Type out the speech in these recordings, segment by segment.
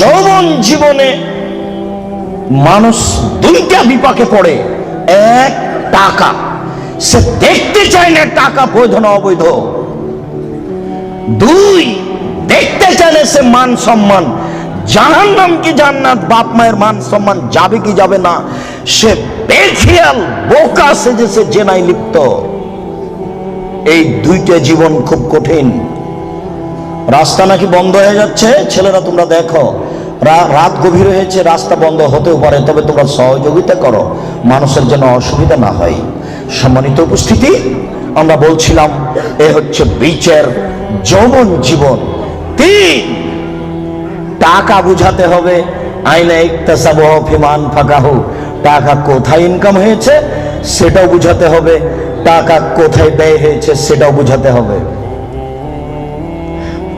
যৌবন জীবনে মানুষ দুইটা বিপাকে পড়ে। এক, টাকা। সে দেখতে চায় না টাকা, বৈধ না অবৈধ। দুই, দেখতে চায় সে মান সম্মান। জাহান নাম কি জান্নাত, বাপ মায়ের মান সম্মান যাবে কি যাবে না। সে বেখেয়াল বোকা সেজে সে জেনাই লিপ্ত। এই দুইটা জীবন খুব কঠিন। রাস্তা নাকি বন্ধ হয়ে যাচ্ছে? ছেলেরা তোমরা দেখো। রাত গভীর হয়েছে, রাস্তা বন্ধ হতেও পারে, তবে তোমরা সহযোগিতা করো, মানুষের যেন অসুবিধা না হয়। সম্মানিত উপস্থিতি, আমরা বলছিলাম, এ হচ্ছে বিচার যৌবন জীবন। তিন, টাকা বুঝাতে হবে। আইনা ইকতাসাবহ ফিমান ফাকাহু টাকা কোথায় ইনকাম হয়েছে, সেটাও বুঝাতে হবে। টাকা কোথায় ব্যয় হয়েছে, সেটাও বুঝাতে হবে।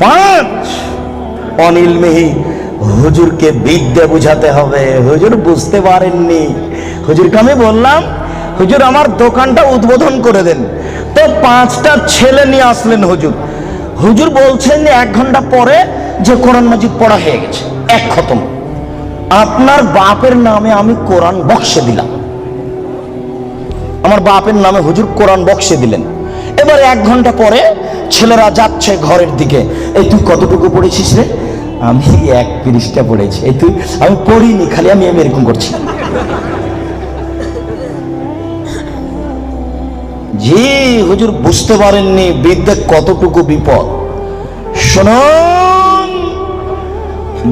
পাঁচ, অনিল মেহি হুজুরকে বিদ্যা বুঝাতে হবে। হুজুর বুঝতে পারেননি। হুজুরকে আমি বললাম, হুজুর, আমার দোকানটা উদ্বোধন করে দেন। তো পাঁচটা ছেলে নিয়ে আসলেন হুজুর। হুজুর বলছেন যে এক ঘণ্টা পরে যে কোরআন মাজিদ পড়া হয়ে গেছে, এক খতম। আপনার বাপের নামে আমি কোরআন বক্সে দিলাম। আমার বাপের নামে হুজুর কোরআন বক্সে দিলেন। এবার এক ঘণ্টা পরে ছেলেরা যাচ্ছে ঘরের দিকে। এই তুই কতটুকু পড়েছিস রে? আমি এক পৃষ্ঠা পড়েছি। এই তুই আমি পড়িনি, খালি আমি আমি এরকম করছি। জি, হুজুর বুঝতে পারেননি বিদ্যা কতটুকু বিপদ। শুনুন,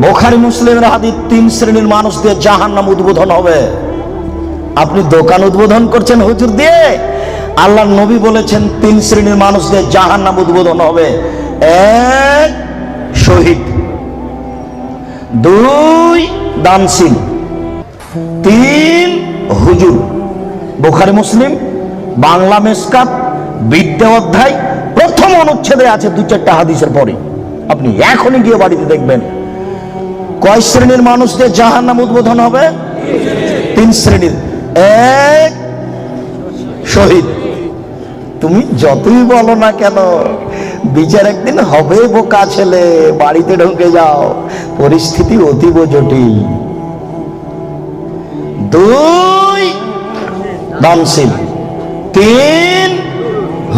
বোখারি মুসলিমের হাদিস তিন শ্রেণির মানুষদের জাহান নাম উদ্বোধন হবে। আপনি দোকান উদ্বোধন করছেন হুজুর দিয়ে? আল্লাহ নবী বলেছেন, তিন শ্রেণির মানুষদের জাহান নাম উদ্বোধন হবে। এক শহীদ। দুই দানশীল তিন হুজুর। বোখারি মুসলিম, বাংলা মেসকাত, বিদ্যা অধ্যায়, প্রথম অনুচ্ছেদে আছে দু চারটা হাদিসের পরে। আপনি এখনই গিয়ে বাড়িতে দেখবেন। কয় শ্রেণির মানুষদের জাহান নাম উদ্বোধন হবে? তিন শ্রেণির। এক, শহীদ। তুমি যতই বলো না কেন বিচার একদিন হবে বোকা ছেলে বাড়িতে ঢুকে যাও। পরিস্থিতি অতীব জটিল। দুই, দানশীল। তিন,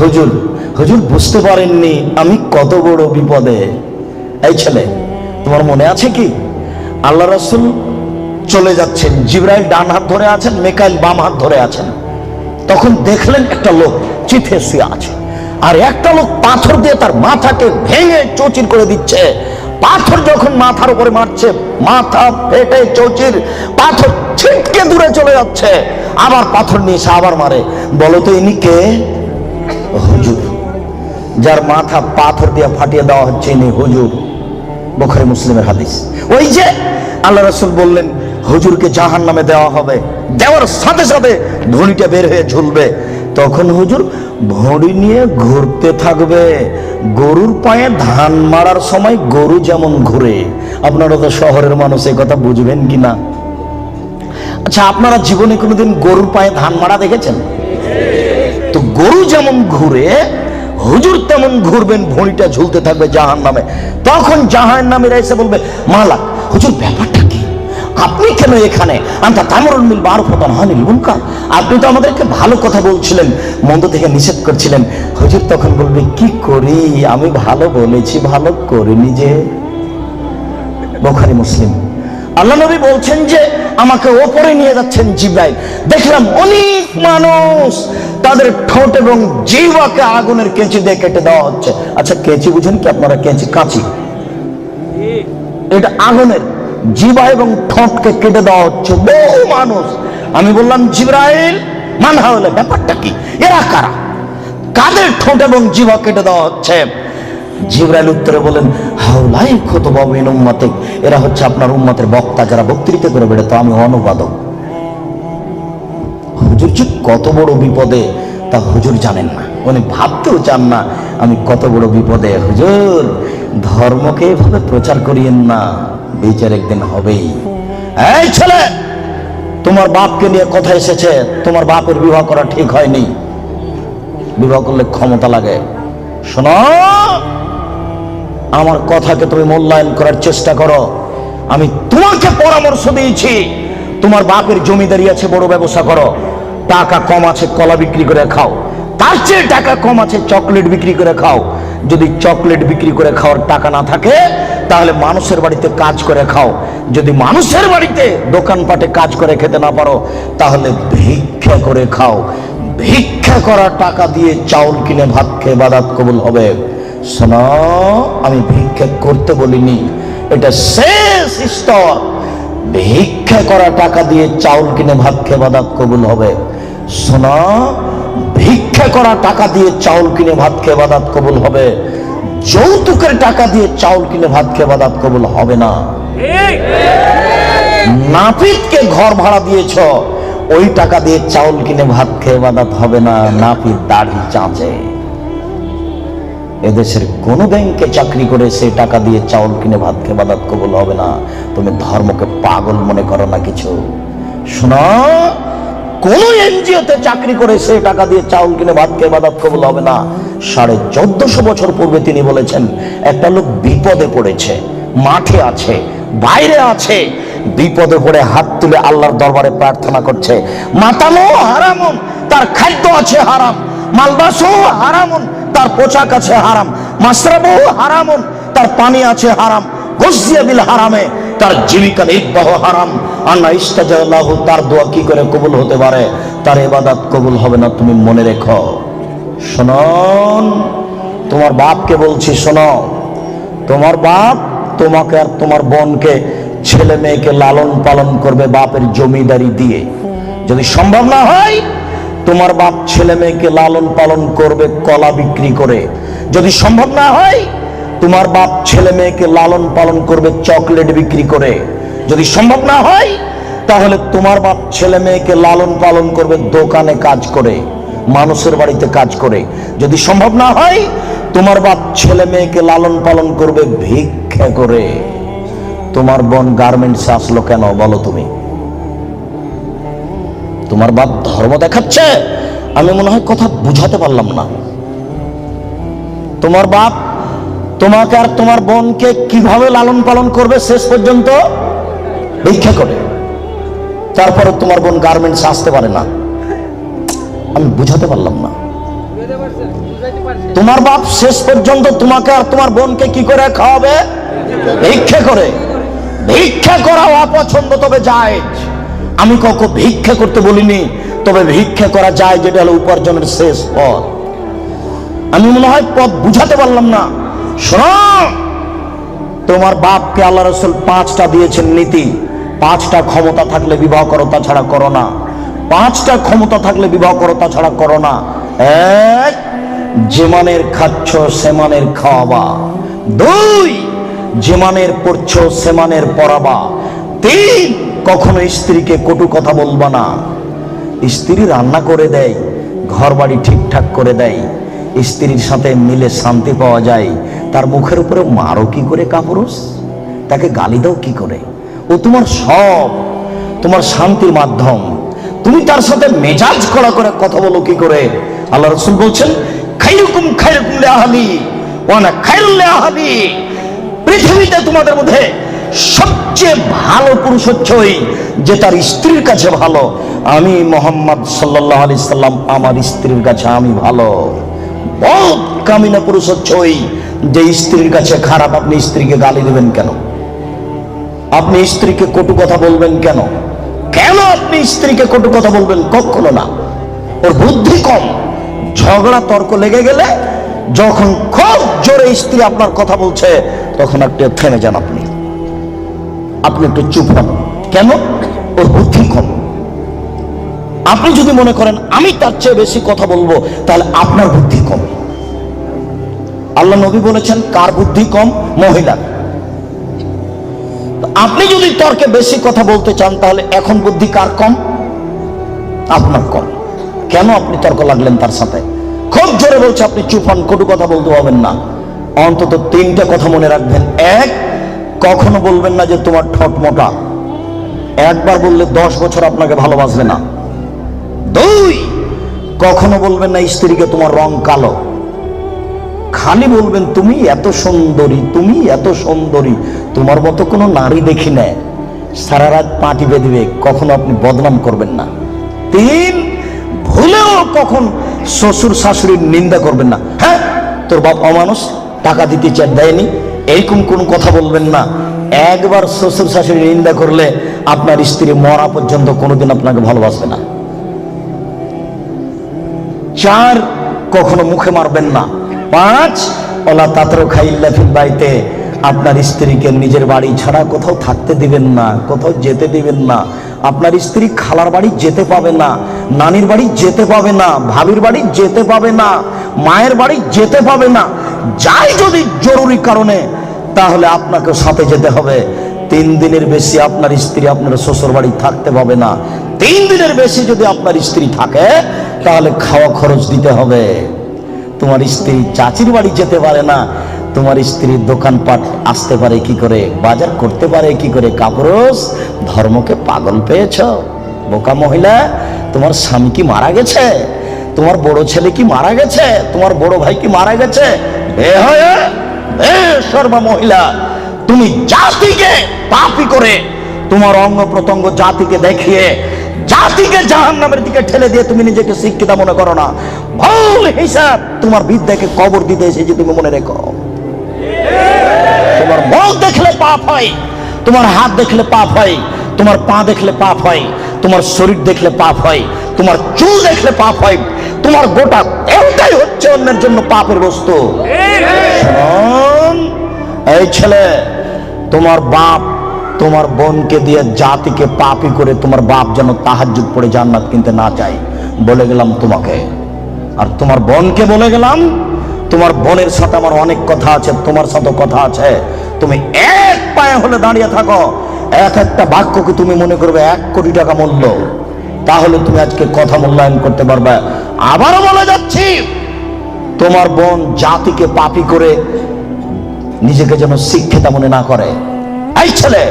হুজুর। হুজুর, বুঝতে পারেননি আমি কত বড় বিপদে। এই ছেলে, তোমার মনে আছে কি? আল্লাহ রসুল চলে যাচ্ছেন, জিব্রাইল ডান হাত ধরে আছেন, মেকাইল বাম হাত ধরে আছেন। তখন দেখলেন একটা লোক চিথে আছে। আর একটা লোক পাথর দিয়ে তার মাথাকে ভেঙে চৌচির করে দিচ্ছে। পাথর যখন মাথার উপরে মারছে, মাথা ফেটে চৌচির, পাথর ছিটকে দূরে চলে যাচ্ছে। আবার পাথর নিয়ে আবার মারে। বলো তো ইনি কে? হুজুর। যার মাথা পাথর দিয়ে ফাটিয়ে দেওয়া হচ্ছে ইনি হুজুর। বোখারি মুসলিমের হাদিস। ওই যে আল্লাহ রসুল বললেন, হুজুরকে জাহান নামে দেওয়া হবে। দেওয়ার সাথে সাথে ধনিটা বের হয়ে ঝুলবে। তখন হুজুর ভড়ি নিয়ে ঘুরতে থাকবে। গরুর পায়ে ধান মারার সময় গরু যেমন ঘুরে। আপনারা তো শহরের মানুষ, এই কথা বুঝবেন কি না? আচ্ছা আপনারা জীবনে কোনোদিন গরুর পায়ে ধান মারা দেখেছেন? তো গরু যেমন ঘুরে, হুজুর তেমন ঘুরবেন, ভড়িটা ঝুলতে থাকবে জাহান নামে তখন জাহান নামের এসে বলবে, মালাক, হুজুর ব্যাপারটা আপনি কেন এখানে? আন্তা তামরুল মিল বার ফতন হানিল মুনকার। আপনি তো আমাদেরকে ভালো কথা বলছিলেন, মন্দ থেকে নিষেধ করছিলেন। হুজুর তখন বলবে, কি করি? আমি ভালো বলেছি, ভালো করিনি যে। বোখারি মুসলিম। আল্লাহ নবী বলছেন যে, আমাকে ওপরে নিয়ে যাচ্ছেন জিব্রাইল। দেখলাম অনেক মানুষ তাদের ঠোঁট এবং জিহ্বাকে আগুনের কেঁচি দিয়ে কেটে দেওয়া হচ্ছে। আচ্ছা কেঁচি বুঝেন কি আপনারা? কেঁচি, কাঁচি। এটা আগুনের। জিবা এবং ঠোঁটকে কেটে দেওয়া হচ্ছে। বহু মানুষ। আমি বললাম, জিব্রাইল মানহা হলে ব্যাপারটা কি? এরা কারা? কাদের ঠোঁট এবং জিভা কেটে দেওয়া হচ্ছে? জিব্রাইল উত্তরে বলেন হাউলাই কত বাবু ইন উম্মাতে। এরা হচ্ছে আপনার উম্মতের বক্তা যারা করে আমি অনুবাদক। হুজুর কত বড় বিপদে, তা হুজুর জানেন না। উনি ভাবতেও চান না, আমি কত বড় বিপদে। হুজুর, ধর্মকে এভাবে প্রচার করিয়েন না। বিচার একদিন হবেই। এই ছেলে, তোমার বাপকে নিয়ে কথা এসেছে, তোমার বাপের বিবাহ করা ঠিক হয়নি। বিবাহ করলে ক্ষমতা লাগে। শোনো, আমার কথাকে তুমি মূল্যায়ন করার চেষ্টা করো। আমি তোমাকে পরামর্শ দিয়েছি, তোমার বাপের জমিদারি আছে, বড় ব্যবসা করো। টাকা কম আছে, কলা বিক্রি করে খাও। তার চেয়ে টাকা কম আছে, চকলেট বিক্রি করে খাও। যদি চকলেট বিক্রি করে খাওয়ার টাকা না থাকে তাহলে মানুষের বাড়িতে কাজ করে খাও। যদি মানুষের বাড়িতে দোকানপাটে কাজ করে খেতে না পারো, তাহলে ভিক্ষা করে খাও। ভিক্ষা করা টাকা দিয়ে চাউল কিনে ভাত খেয়ে বাদাত কবুল হবে। শোনো, আমি ভিক্ষা করতে বলিনি। এটা শেষ স্তর। ভিক্ষা করা টাকা দিয়ে চাউল কিনে ভাত খেয়ে বাদাত কবুল হবে। শোনো, ভিক্ষা করা টাকা দিয়ে চাউল কিনে ভাত খেয়ে বাদাত কবুল হবে। যৌতুকের টাকা দিয়ে চাউল কিনে ভাত খেয়ে বাদাত কবুল হবে না। নাপিতকে ঘর ভাড়া দিয়েছ ওই টাকা দিয়ে চাউল কিনে ভাত খেয়ে বাদাত হবে না। নাপিত দাড়ি চাঁচে এদেশের কোন ব্যাংকে চাকরি করে সে টাকা দিয়ে চাউল কিনে ভাত খেয়ে বাদাত কবুল হবে না। তুমি ধর্মকে পাগল মনে করো না কিছু। শোনো কোন এনজিওতে চাকরি করে সে টাকা দিয়ে চাউল কিনে ভাত খেয়ে বাদাত কবুল হবে না। সাড়ে চোদ্দশো বছর পূর্বে তিনি বলেছেন, একটা লোক বিপদে পড়েছে, মাঠে আছে, বাইরে আছে, বিপদে পড়ে হাত তুলে আল্লাহর দরবারে প্রার্থনা করছে। মাতানো হারামন, তার খাদ্য আছে হারাম, মালবাসও হারামন, তার পোশাক আছে হারাম মাসরাবও হারামন, তার পানি আছে হারাম গসিয়া বিল হারামে, তার জীবিকা নির্বাহ হারাম। আল্লাহ ইস্তাজাল্লাহ তার দোয়া কি করে কবুল হতে পারে? তার এবাদাত কবুল হবে না, তুমি মনে রেখো। শোনন, তোমার বাপকে বলছি শোনো তোমার বাপ তোমাকে আর তোমার বোনকে, ছেলে মেয়েকে লালন পালন করবে বাপের জমিদারি দিয়ে। যদি সম্ভব না হয়, তোমার বাপ ছেলে মেয়েকে লালন পালন করবে কলা বিক্রি করে। যদি সম্ভব না হয়, তোমার বাপ ছেলে মেয়েকে লালন পালন করবে চকলেট বিক্রি করে। যদি সম্ভব না হয়, তাহলে তোমার বাপ ছেলে মেয়েকে লালন পালন করবে, দোকানে কাজ করে, মানুষের বাড়িতে কাজ করে। যদি সম্ভব না হয়, তোমার বাপ ছেলে মেয়েকে লালন পালন করবে, ভিক্ষা করে। তোমার বোন গার্মেন্টসে আসলো কেন, বলো তুমি? তোমার বাপ ধর্ম দেখাচ্ছে, আমি মনে হয় কথা বুঝাতে পারলাম না। তোমার বাপ তোমাকে আর তোমার বোনকে কীভাবে লালন পালন করবে শেষ পর্যন্ত? ভিক্ষা করে। তারপরে তোমার বোন গার্মেন্টস আসতে পারে না। আমি বুঝাতে পারলাম না। তোমার বাপ শেষ পর্যন্ত তোমাকে আর তোমার বোনকে কি করে খাওয়াবে? ভিক্ষা করে। ভিক্ষা করা অপছন্দ তবে যায়। আমি কখনো ভিক্ষা করতে বলিনি তবে ভিক্ষা করা যায় যেটা হলো উপার্জনের শেষ পথ। আমি মনে হয় পথ বুঝাতে পারলাম না। শোনো তোমার বাপকে আল্লাহ রসুল পাঁচটা দিয়েছেন নীতি। পাঁচটা ক্ষমতা থাকলে বিবাহ করো তাছাড়া করো না। পাঁচটা ক্ষমতা থাকলে বিবাহ করো তাছাড়া করো না। এক, যেমানের খাচ্ছ, সেমানের খাওয়াবা। দুই, যেমানের পড়ছ, সেমানের পড়াবা। তিন কখনো স্ত্রীকে কটু কথা বলবা না। স্ত্রী রান্না করে দেয় ঘর বাড়ি ঠিকঠাক করে দেয়। স্ত্রীর সাথে মিলে শান্তি পাওয়া যায়। তার মুখের উপরে মারো কি করে কাপুরুষ? তাকে গালি দাও কি করে? ও তোমার সব, তোমার শান্তির মাধ্যম। তুমি তার সাথে মেজাজ করা করে কথা বলো কি করে? আল্লাহ রসুল বলছেন, খাইরুকুম খাইরুকুম আহালি ওয়ানা খাইরুল আহালি পৃথিবীতে তোমাদের মধ্যে সবচেয়ে ভালো পুরুষ হচ্ছে ওই যে তার স্ত্রীর কাছে ভালো। আমি মোহাম্মদ সাল্লাহ আলি সাল্লাম, আমার স্ত্রীর কাছে আমি ভালো। বহুত কামিনা পুরুষ হচ্ছে ওই যে স্ত্রীর কাছে খারাপ, আপনি স্ত্রীকে গালি দেবেন কেন? আপনি স্ত্রীকে কটু কথা বলবেন কেন? কেন আপনি স্ত্রীকে কটু কথা বলবেন? কখনো না। ওর বুদ্ধি কম। ঝগড়া, তর্ক লেগে গেলে যখন খুব জোরে স্ত্রী আপনার কথা বলছে, তখন একটু থেমে যান আপনি। আপনি একটু চুপ হন। কেন? ওর বুদ্ধি কম। আপনি যদি মনে করেন, আমি তার চেয়ে বেশি কথা বলব, তাহলে আপনার বুদ্ধি কম। আল্লাহ নবী বলেছেন, কার বুদ্ধি কম? মহিলার। আপনি যদি তর্কে বেশি কথা বলতে চান, তাহলে এখন বুদ্ধি কার কম? আপনার কম। কেন আপনি তর্ক লাগলেন তার সাথে? খুব জোরে বলছে, আপনি চুপ কটু কথা বলতে পারবেন না। অন্তত তিনটা কথা মনে রাখবেন। এক, কখনো বলবেন না যে তোমার ঠোঁট মোটা। একবার বললে দশ বছর আপনাকে ভালোবাসবে না। দুই, কখনো বলবেন না স্ত্রীকে তোমার রং কালো। খালি বলবেন, তুমি এত সুন্দরী, তুমি এত সুন্দরী তোমার মতো কোনো নারী দেখি না, সারা রাত পাটি বেঁধবে কখনো আপনি বদনাম করবেন না। তিন, ভুলেও কখন শ্বশুর শাশুড়ির নিন্দা করবেন না। হ্যাঁ তোর বাপ অমানুষ, টাকা দিতে চার দেয়নি এরকম কোনো কথা বলবেন না। একবার শ্বশুর শাশুড়ির নিন্দা করলে আপনার স্ত্রী মরা পর্যন্ত কোনোদিন আপনাকে ভালোবাসবে না। চার, কখনো মুখে মারবেন না। পাঁচ ওলা তাতর খাইল্লা ফিল বাড়িতে আপনার স্ত্রীকে নিজের বাড়ি ছাড়া কোথাও থাকতে দিবেন না, কোথাও যেতে দিবেন না। আপনার স্ত্রী খালার বাড়ি যেতে পাবে না, নানির বাড়ি যেতে পাবে না, ভাবির বাড়ি যেতে পাবে না, মায়ের বাড়ি যেতে পাবে না, যাই যদি জরুরি কারণে, তাহলে আপনাকে সাথে যেতে হবে। তিন দিনের বেশি আপনার স্ত্রী আপনার শ্বশুর বাড়ি থাকতে পাবে না। তিন দিনের বেশি যদি আপনার স্ত্রী থাকে, তাহলে খাওয়া খরচ দিতে হবে। তোমার স্ত্রী চাচির বাড়ি যেতে পারে না তোমার স্ত্রীর দোকানপাট আসতে পারে কি করে? বাজার করতে পারে কি করে? কাপড়স ধর্মকে পাগল পেয়েছ? বোকা মহিলা, তোমার স্বামী কি মারা গেছে? তোমার বড় ছেলে কি মারা গেছে? তোমার বড় ভাই কি মারা গেছে? সর্বা মহিলা, তুমি জাতিকে পাপি করে তোমার অঙ্গ প্রত্যঙ্গ জাতিকে দেখিয়ে, জাতিকে জাহান নামের দিকে ঠেলে দিয়ে তুমি নিজেকে শিক্ষিত মনে করো না। ভুল হিসাব তোমার বিদ্যাকে কবর দিতে এসেছে, তুমি মনে রেখো। তোমার মুখ দেখলে পাপ হয়, তোমার হাত দেখলে পাপ হয়, তোমার পা দেখলে পাপ হয়, তোমার শরীর দেখলে পাপ হয়, তোমার চুল দেখলে পাপ হয়, তোমার গোটা দেহটাই হচ্ছে অন্যের জন্য পাপের বস্তু। এই ছেলে, তোমার বাপ তোমার বোনকে দিয়ে জাতিকে পাপি করে তোমার বাপ যেন তাহাজ্জুদ পড়ে জান্নাত কিনতে না চাই বলে গেলাম তোমাকে। আর তোমার বোনকে বলে গেলাম তোমার বোনের সাথে আমার অনেক কথা আছে, তোমার সাথে কথা আছে। তুমি এক পায়ে হলে দাঁড়িয়ে থাকো। এক একটা বাক্যকে তুমি মনে করবে এক কোটি টাকা মূল্য। তাহলে তুমি আজকে কথা মূল্যায়ন করতে পারবে। আবারও বলে যাচ্ছি, তোমার বোন জাতিকে পাপি করে নিজেকে যেন শিক্ষিতা মনে না করে। এই ছেলে,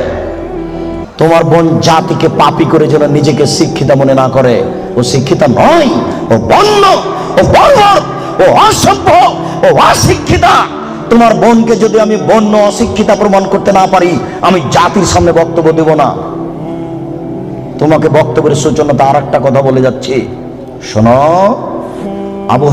তোমার বোন জাতিকে পাপি করে যেন নিজেকে শিক্ষিতা মনে না করে। ও শিক্ষিতা নয়, ও বন্য, ও বর্বর। ও অসভ্য ও অশিক্ষিতা। তোমার বোনকে যদি আমি বন্য অশিক্ষিতা প্রমাণ করতে না পারি, আমি জাতির সামনে বক্তব্য দেব না। তোমাকে বক্তব্যের সূচনাতে আর একটা কথা বলে যাচ্ছি। শোনো, আবু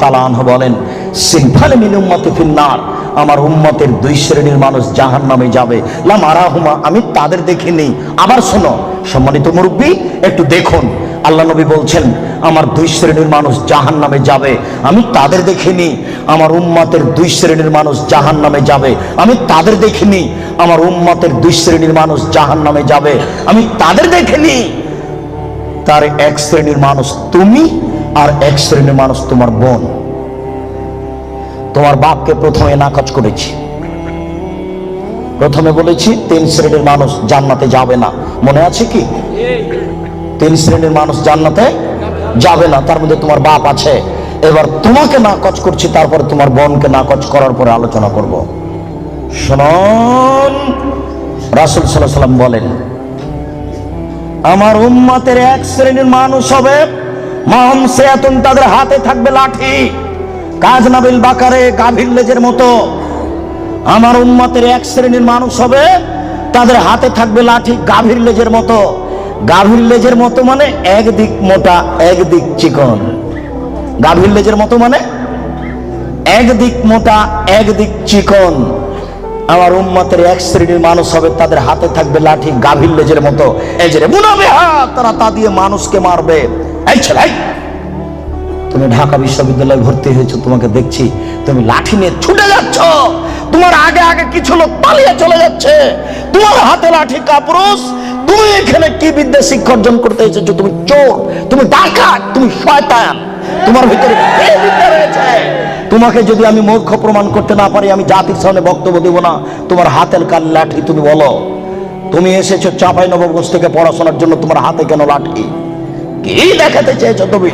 তাআলা আনহু বলেন, সিনফালে মিন উম্মতি ফিন্নার, আমার উম্মতের দুই শ্রেণির মানুষ জাহান্নামে যাবে। লাম আরাহুমা, আমি তাদের দেখিনি। আবার শোনো, সম্মানিত মুরব্বী, একটু দেখুন আল্লাহ নবী বলছেন, আমার দুই শ্রেণির মানুষ জাহান নামে যাবে। আমি তাদের দেখিনি। আমার উম্মতের দুই শ্রেণির মানুষ জাহান্নামে যাবে। আমি তাদের দেখিনি। আমার উম্মতের দুই শ্রেণির মানুষ জাহান্নামে যাবে। আমি তাদের দেখিনি। তার এক শ্রেণির মানুষ তুমি আর এক শ্রেণির মানুষ তোমার বোন। তোমার বাপকে প্রথমে নাকচ করেছি। প্রথমে বলেছি, তিন শ্রেণির মানুষ জান্নাতে যাবে না। মনে আছে কি? তিন শ্রেণির মানুষ জান্নাতে যাবে না, তার মধ্যে তোমার বাপ আছে। এবার তোমাকে নাকচ করছি, তারপরে তোমার বোনকে নাকচ করার পরে আলোচনা করব। শুনুন, রাসুল সাল্লাহ সাল্লাম বলেন, আমার উম্মতের এক শ্রেণির মানুষ হবে মাহম সেয়াতুন, তাদের হাতে থাকবে লাঠি। কাজ নাবিল বাকারে, গাভীর লেজের মতো। আমার উম্মতের এক শ্রেণির মানুষ হবে, তাদের হাতে থাকবে লাঠি, গাভীর লেজের মতো। গাভীর লেজের মতো মানে একদিক মোটা একদিক চিকন। গাভীর লেজের মতো মানে একদিক মোটা একদিক চিকন। আমার উম্মতের এক শ্রেণির মানুষ হবে, তাদের হাতে থাকবে লাঠি গাভীর লেজের মতো। যে বুনাবে হাত তারা তা দিয়ে মানুষকে মারবে। এই ছেলে তুমি ঢাকা বিশ্ববিদ্যালয়ে ভর্তি হয়েছো, তোমাকে দেখছি, তুমি লাঠি নিয়ে ছুটে যাচ্ছ। তোমার আগে আগে কিছু লোক পালিয়ে চলে যাচ্ছে। তোমার হাতে লাঠি কাপুরুষ তুমি এখানে কি বিদ্যা শিক্ষা অর্জন করতে এসেছ? তুমি চোর, তুমি ডাকাত, তুমি শয়তান। তোমার ভিতরে তোমাকে যদি আমি মূর্খ প্রমাণ করতে না পারি, আমি জাতির সামনে বক্তব্য দেব না। তোমার হাতের কাল লাঠি, তুমি বলো, তুমি এসেছ চাপাই নবগঞ্জ থেকে পড়াশোনার জন্য, তোমার হাতে কেন লাঠি? কি দেখাতে চেয়েছো তুমি?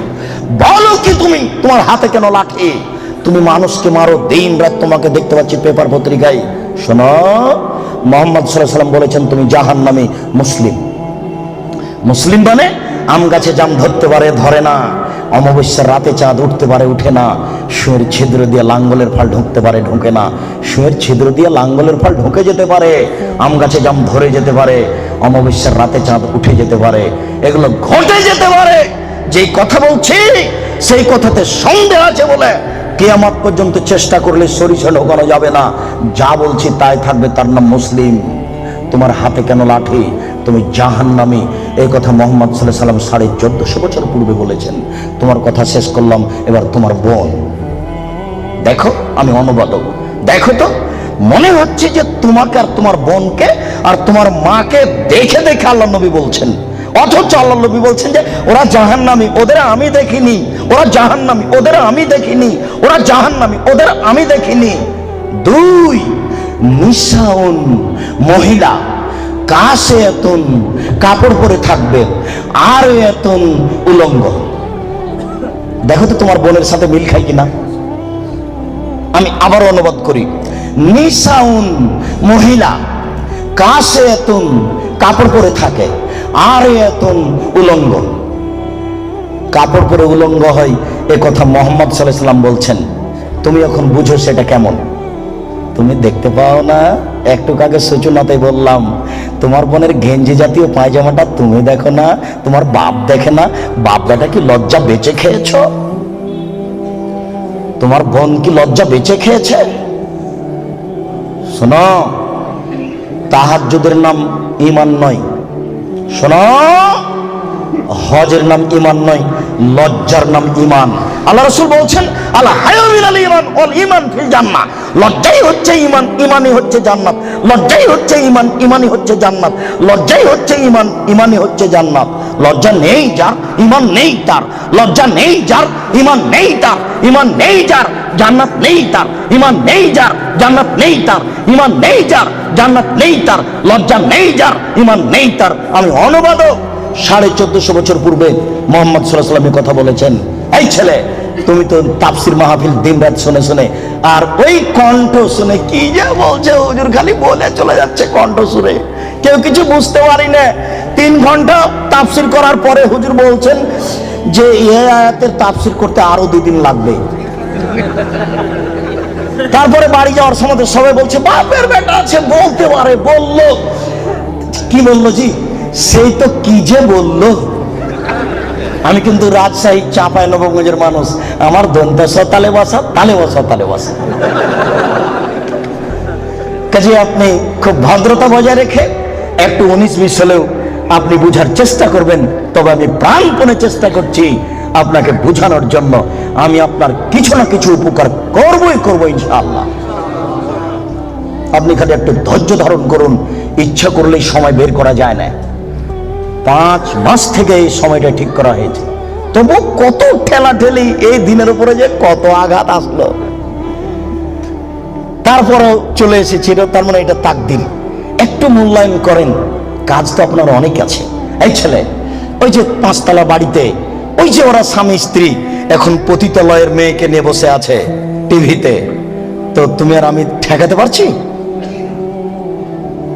বলো কি তুমি, তোমার হাতে কেন লাঠি? তুমি মানুষকে মারো দিন রাত তোমাকে দেখতে পাচ্ছি, পেপার পত্রিকায়। শোনো, মোহাম্মদ সাল্লাহ সাল্লাম বলেছেন, তুমি জাহান নামে মুসলিম। মুসলিম মানে আম গাছে জাম ধরতে পারে, ধরে না। অমাবস্যার রাতে চাঁদ উঠতে পারে, উঠে না। শুয়ের ছিদ্র দিয়ে লাঙ্গলের ফল ঢুকতে পারে, ঢুকে না। শুয়ের ছিদ্র দিয়ে লাঙ্গলের ফল ঢুকে যেতে পারে, আম গাছে জাম ধরে যেতে পারে, অমাবস্যার রাতে চাঁদ উঠে যেতে পারে। এগুলো ঘটে যেতে পারে। যেই কথা বলছি, সেই কথাতে সন্দেহ আছে বলে কেয়ামত পর্যন্ত চেষ্টা করলে সরিষা ঢোকানো যাবে না। যা বলছি তাই থাকবে তার নাম মুসলিম। তোমার হাতে কেন লাঠি? তুমি জাহান্নামী। এই কথা মোহাম্মদ সাল্লাহ সাল্লাম সাড়ে চোদ্দশো বছর পূর্বে বলেছেন। তোমার কথা শেষ করলাম, এবার তোমার বোন। দেখো, আমি অনুবাদক। দেখো তো, মনে হচ্ছে যে তোমাকে আর তোমার বোনকে আর তোমার মাকে দেখে দেখে আল্লাহ নবী বলছেন। অথচ আল্লাহ নবী বলছেন যে, ওরা জাহান্নামী, ওদের আমি দেখিনি। ওরা জাহান্নামী, ওদের আমি দেখিনি। ওরা জাহান্নামী, ওদের আমি দেখিনি। দুই নিশাউন মহিলা কাশে এতন কাপড় পরে থাকবে, আর এতন উলঙ্গ। দেখো তো তোমার বোনের সাথে মিল খাই কিনা। আমি আবার অনুবাদ করি। নিসাউন মহিলা কাশে এতন কাপড় পরে থাকে আর এতন উলঙ্গ। কাপড় পরে উলঙ্গ হয়, এ কথা মোহাম্মদ সাল্লাম বলছেন। তুমি এখন বুঝো সেটা কেমন? তুমি দেখতে পাও না? একটু আগে সূচনাতে বললাম, তোমার বোনের গেঞ্জি জাতীয় পায়জামাটা তুমি দেখো না, তোমার বাপ দেখে না বাপ বেটা কি লজ্জা বেঁচে খেয়েছো? তোমার বোন কি লজ্জা বেঁচে খেয়েছে? শোনো, তাহাজ্জুদের নাম ইমান নয়। শোনো, হজের নাম ইমান নয়, লজ্জার নাম ইমান আল্লাহ রসুল বলছেন আল্লাহ হায়ামিল ইমান অল ইমান ফিল জান্নাহ। লজ্জাই হচ্ছে ইমান ইমানই হচ্ছে জান্নাত। লজ্জাই হচ্ছে ইমান ইমানই হচ্ছে জান্নাত। লজ্জাই হচ্ছে ইমান ইমানই হচ্ছে জান্নাত। লজ্জা নেই যার ইমান নেই তার। লজ্জা নেই যার ইমান নেই তার। ইমান নেই যার জান্নাত নেই তার ইমান নেই যার, জান্নাত নেই তার ইমান নেই যার, জান্নাত নেই তার, লজ্জা নেই যার ইমান নেই তার। আমি অনুবাদক, সাড়ে চোদ্দশো বছর পূর্বে মোহাম্মদ সাল্লাহ কথা বলেছেন, এই ছেলে, তুমি তো তাপসির মাহফিল দিন রাত শুনে শুনে, আর ওই কণ্ঠ শুনে কি যে বলছে হুজুর, খালি বলে চলে যাচ্ছে কণ্ঠ শুনে কেউ কিছু বুঝতে পারি না। তিন ঘণ্টা তাফসির করার পরে হুজুর বলছেন যে, এ আয়াতের তাফসির করতে আরও দুই দিন লাগবে। তারপরে বাড়ি যাওয়ার সময় সবাই বলছে, বাপের বেটা আছে। বলতে পারে, বলল। কি বলল জি? সেই তো কি যে বলল? আমি কিন্তু রাজশাহী চাপায় নবগঞ্জের মানুষ। আমার দন্ত তালে বসা তালে বসা তালে বসা। কাজে আপনি খুব ভদ্রতা বজায় রেখে একটু উনিশ বিশ হলেও আপনি বুঝার চেষ্টা করবেন, তবে আমি প্রাণপণে চেষ্টা করছি। আপনাকে বোঝানোর জন্য আমি আপনার কিছু না কিছু উপকার করবই করব ইনশাআল্লাহ। আপনি খালি একটু ধৈর্য ধারণ করুন, ইচ্ছা করলেই সময় বের করা যায় না। পাঁচ মাস থেকে এই সময়টা ঠিক করা হয়েছে। তবু কত ঠেলা ঠেলি এই দিনের উপরে যে কত আঘাত আসলো। তারপরেও চলে এসেছিল তার মানে এটা তাকদিন একটু মূল্যায়ন করেন, কাজ তো আপনার অনেক আছে। এই ছেলে, ওই যে পাঁচতলা বাড়িতে ওই যে ওরা স্বামী স্ত্রী, এখন পতিতালয়ের মেয়েকে নিয়ে বসে আছে টিভিতে। তো তুমি আর আমি ঠেকাতে পারছি?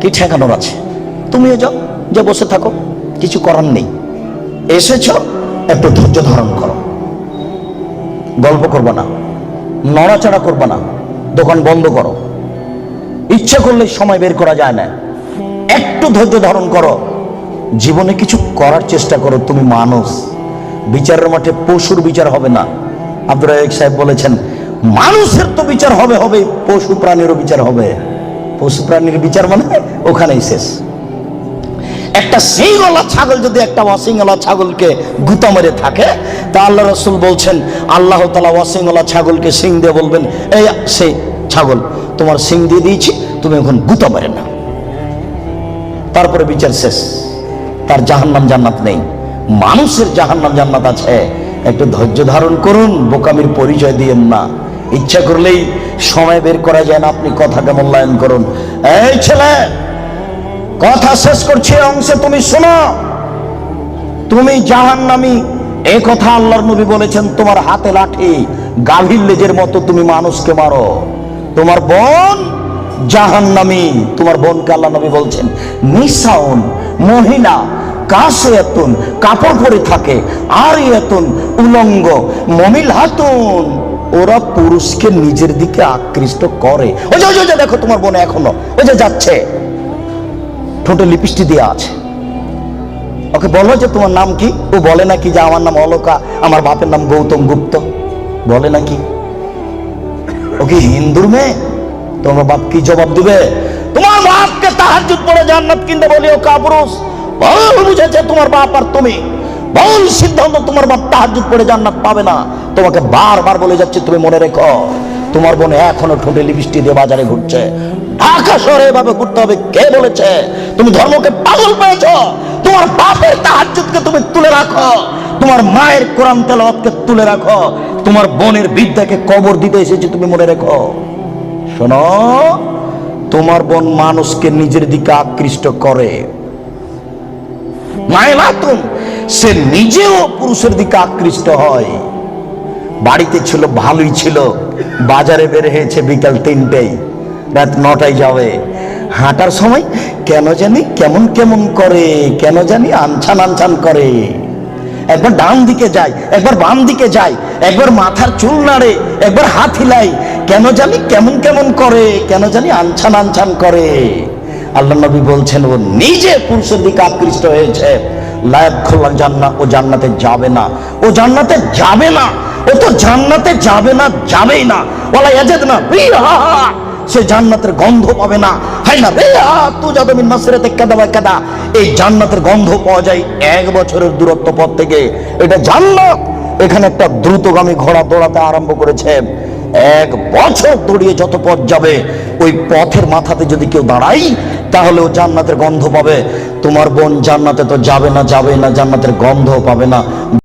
কি ঠেকানোর আছে? তুমিও যাও, যে বসে থাকো, কিছু করার নেই। এসেছ, একটু ধৈর্য ধারণ করো। গল্প করব না, নড়াচড়া করব না, দোকান বন্ধ করো। ইচ্ছে করলে সময় বের করা যায় না। একটু ধৈর্য ধারণ করো। জীবনে কিছু করার চেষ্টা করো, তুমি মানুষ। বিচারের মাঠে পশুর বিচার হবে না। আব্দুর সাহেব বলেছেন, মানুষের তো বিচার হবে হবে, পশু প্রাণীরও বিচার হবে। পশু প্রাণীর বিচার মানে ওখানেই শেষ। একটা সিংওয়ালা ছাগল যদি একটা অসিংওয়ালা ছাগলকে গুতা মেরে থাকে, তা আল্লাহ রসুল বলছেন, আল্লাহ তালা অসিংওয়ালা ছাগলকে সিং দিয়ে বলবেন, এই সেই ছাগল, তোমার সিং দিয়ে দিয়েছি, তুমি এখন গুতা মেরে না তারপরে বিচার শেষ। তার জাহান্নাম জান্নাত নেই। মানুষের জাহান্নাম জান্নাত আছে। একটু ধৈর্য ধারণ করুন, বোকামির পরিচয় দিয়েন না। ইচ্ছা করলেই সময় বের করা যায় না, আপনি কথাটা মূল্যায়ন করুন। এই ছেলে, কথা শেষ করছি অংশে তুমি শোনো। তুমি জাহান্নামী, এ কথা আল্লাহর নবী বলেছেন, তোমার হাতে লাঠি, গাভীর লেজের মতো তুমি মানুষকে মারো। তোমার বোন জাহান্নামী, তোমার বোনকে আল্লাহ নবী বলছেন, নিসাউন, মহিলা কাশে এতন কাপড় পরে থাকে আর এতন উলঙ্গ মমিল হাতুন। ওরা পুরুষকে নিজের দিকে আকৃষ্ট করে। ওই যে ওই যে, দেখো তোমার বোন এখনও ওই যে যাচ্ছে। ঠোঁটে লিপস্টিক দেওয়া আছে। ওকে বলো যে তোমার নাম কি? ও বলে নাকি যে আমার নাম অলকা আমার বাপের নাম গৌতম গুপ্ত। বলে নাকি? ও কি হিন্দুর মেয়ে? তোমার বাপ কি জবাব দিবে? তোমার বাপকে তাহাজ্জুদ পড়ে জান্নাত কিনতে বলিও কাপুরুষ। ভুল বুঝেছে তোমার বাপ আর তুমি। ভুল সিদ্ধান্ত তোমার বাপ তাহাজ্জুদ পড়ে জান্নাত পাবে না। তোমাকে বারবার বলে যাচ্ছে, তুমি মনে রেখো, তোমার বোন এখনও ঠোঁটে লিপস্টিক দিয়ে বাজারে ঘুরছে। ঢাকা শহরে এভাবে ঘুরতে হবে, কে বলেছে? তুমি ধর্মকে পাগল পেয়েছ। তোমার বাপের তাহাজ্জুদকে তুমি তুলে রাখো। তোমার মায়ের কোরআন তেলাওয়াতকে তুলে রাখো। তোমার বোনের বিদ্যাকে কবর দিতে এসেছে, তুমি মনে রেখো। শোনো, তোমার বোন মানুষকে নিজের দিকে আকৃষ্ট করে। সে নিজেও পুরুষের দিকে আকৃষ্ট হয়। বাড়িতে ছিল, ভালোই ছিল। বাজারে বের হয়েছে বিকাল তিনটেই রাত নটায় যাবে। হাঁটার সময় কেন জানি কেমন কেমন করে, কেন জানি আনছান আনছান করে। একবার ডান দিকে যায়, একবার বাম দিকে যায়, একবার মাথার চুল নাড়ে, একবার হাত হিলাই কেন জানি কেমন কেমন করে, কেন জানি আনছান আনছান করে। আল্লাহ নবী বলছেন, ও নিজে পুরুষের দিকে আকৃষ্ট হয়েছে। খোলা জান্নাত ও জান্নাতে যাবে না। ও জান্নাতে যাবে না। ও তো জান্নাতে যাবে না, যাবেই না। ওলা ইয়াজাদ না সে জান্নাতের গন্ধ পাবে না। হাই না রিহা তু যাদব মাসরাতে কাদা বা এই জান্নাতের গন্ধ পাওয়া যায় এক বছরের দূরত্ব পথ থেকে। এটা জান্নাত। এখানে একটা দ্রুতগামী ঘোড়া দৌড়াতে আরম্ভ করেছে। এক বছর দৌড়িয়ে যত পথ যাবে ওই পথের মাথাতে যদি কেউ দাঁড়াই তাহলে ও জান্নাতের গন্ধ পাবে। তোমার বোন জান্নাতে তো যাবে না যাবে না, জান্নাতের গন্ধ পাবে না।